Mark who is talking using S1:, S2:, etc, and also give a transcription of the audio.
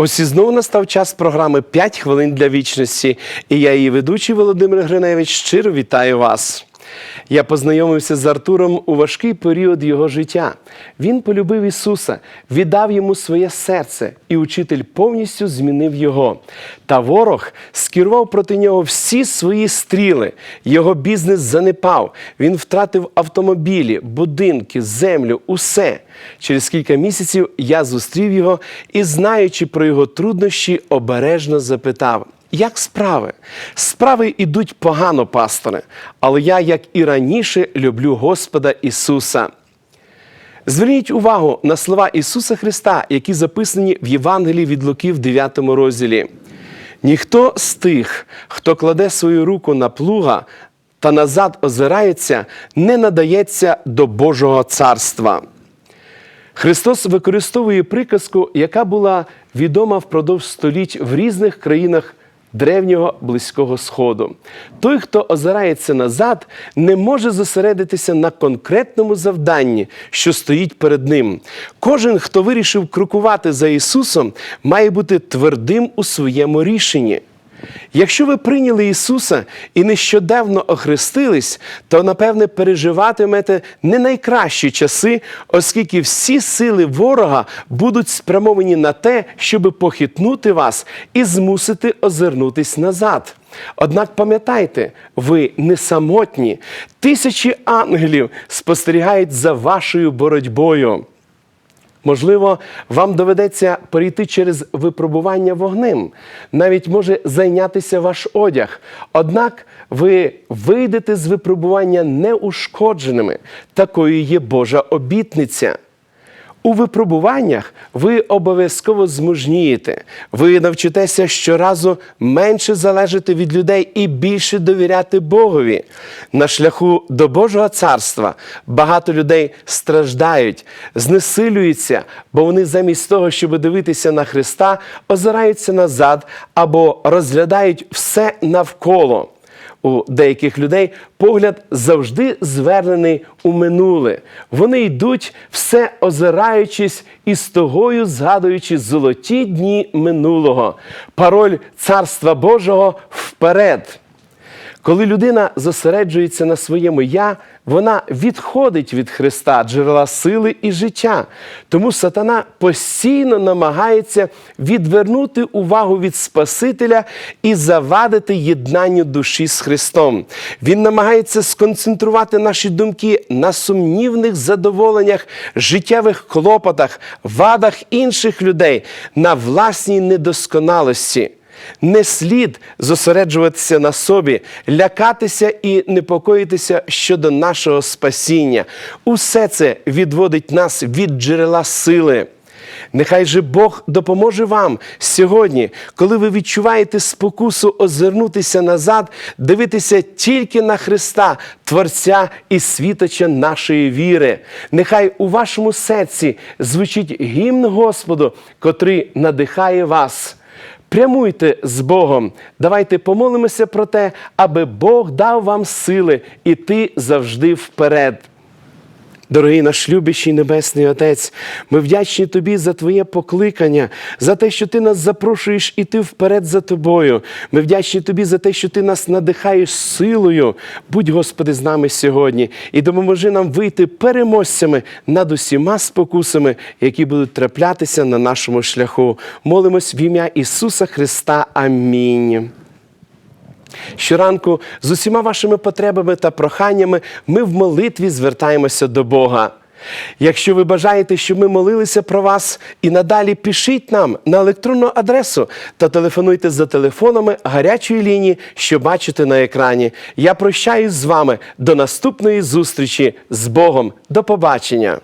S1: Ось і знову настав час програми «5 хвилин для вічності. І я, її ведучий Володимир Гриневич, щиро вітаю вас. Я познайомився з Артуром у важкий період його життя. Він полюбив Ісуса, віддав йому своє серце, і учитель повністю змінив його. Та ворог скерував проти нього всі свої стріли. Його бізнес занепав. Він втратив автомобілі, будинки, землю, усе. Через кілька місяців я зустрів його і, знаючи про його труднощі, обережно запитав. Як справи? Справи ідуть погано, пасторе, але я, як і раніше, люблю Господа Ісуса. Зверніть увагу на слова Ісуса Христа, які записані в Євангелії від Луки в 9 розділі. Ніхто з тих, хто кладе свою руку на плуга та назад озирається, не надається до Божого царства. Христос використовує приказку, яка була відома впродовж століть в різних країнах древнього близького сходу. Той, хто озирається назад, не може зосередитися на конкретному завданні, що стоїть перед ним. Кожен, хто вирішив крокувати за Ісусом, має бути твердим у своєму рішенні. Якщо ви прийняли Ісуса і нещодавно охрестились, то напевне переживатимете не найкращі часи, оскільки всі сили ворога будуть спрямовані на те, щоб похитнути вас і змусити озирнутись назад. Однак пам'ятайте, ви не самотні. Тисячі ангелів спостерігають за вашою боротьбою. Можливо, вам доведеться перейти через випробування вогнем, навіть може зайнятися ваш одяг. Однак ви вийдете з випробування неушкодженими. Такою є Божа обітниця. У випробуваннях ви обов'язково змужнієте. Ви навчитеся щоразу менше залежати від людей і більше довіряти Богові. На шляху до Божого царства багато людей страждають, знесилюються, бо вони замість того, щоб дивитися на Христа, озираються назад або розглядають все навколо. У деяких людей погляд завжди звернений у минуле. Вони йдуть, все озираючись і з тогою згадуючи золоті дні минулого. Пароль Царства Божого вперед. Коли людина зосереджується на своєму я, вона відходить від Христа, джерела сили і життя. Тому сатана постійно намагається відвернути увагу від Спасителя і завадити єднанню душі з Христом. Він намагається сконцентрувати наші думки на сумнівних задоволеннях, життєвих клопотах, вадах інших людей, на власній недосконалості. Не слід зосереджуватися на собі, лякатися і непокоїтися щодо нашого спасіння. Усе це відводить нас від джерела сили. Нехай же Бог допоможе вам сьогодні, коли ви відчуваєте спокусу озирнутися назад, дивитися тільки на Христа, Творця і світоча нашої віри. Нехай у вашому серці звучить гімн Господу, котрий надихає вас. Прямуйте з Богом. Давайте помолимося про те, аби Бог дав вам сили іти завжди вперед. Дорогий наш любящий Небесний Отець, ми вдячні Тобі за Твоє покликання, за те, що Ти нас запрошуєш іти вперед за Тобою. Ми вдячні Тобі за те, що Ти нас надихаєш силою. Будь, Господи, з нами сьогодні і допоможи нам вийти переможцями над усіма спокусами, які будуть траплятися на нашому шляху. Молимось в ім'я Ісуса Христа. Амінь. Щоранку з усіма вашими потребами та проханнями ми в молитві звертаємося до Бога. Якщо ви бажаєте, щоб ми молилися про вас і надалі пишіть нам на електронну адресу та телефонуйте за телефонами гарячої лінії, що бачите на екрані. Я прощаюсь з вами до наступної зустрічі з Богом. До побачення!